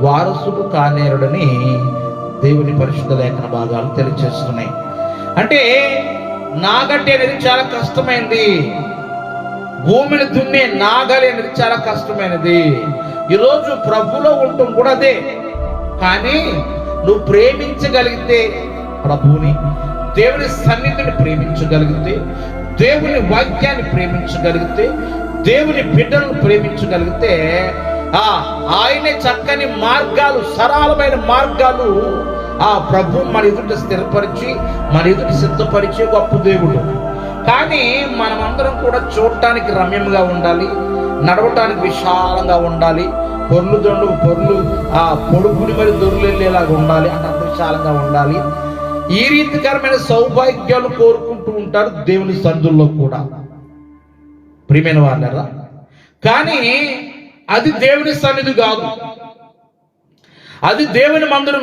వారసుడు కానేరుడని దేవుని పరిశుద్ధ లేఖన భాగాలు తెలియజేస్తున్నాయి అంటే నాగడ్డి అనేది చాలా కష్టమైంది. భూమిని దున్నే నాగలి అనేది చాలా కష్టమైనది. ఈరోజు ప్రభులో ఉండటం కూడా అదే. కానీ నువ్వు ప్రేమించగలిగితే ప్రభువుని దేవుని సన్నిధిని ప్రేమించగలిగితే దేవుని వాక్యాన్ని ప్రేమించగలిగితే దేవుని బిడ్డలను ప్రేమించగలిగితే ఆయనే చక్కని మార్గాలు సరళమైన మార్గాలు ఆ ప్రభు మన ఎదుట స్థిరపరిచి మన ఎదుట సిద్ధపరిచే గొప్ప దేవుడు. కానీ మనమందరం కూడా చూడటానికి రమ్యంగా ఉండాలి నడవటానికి విశాలంగా ఉండాలి పొర్లు దొండు పొర్లు ఆ పొడుగుని మరి దొరులెళ్ళేలాగా ఉండాలి అంత విశాలంగా ఉండాలి. ఈ రీతికరమైన సౌభాగ్యాలు కోరుకుంటూ ఉంటారు దేవుని సందుల్లో కూడా. ప్రియమైన వాళ్ళరా కానీ అది దేవుని సన్నిధి కాదు. అది దేవుని మందిరం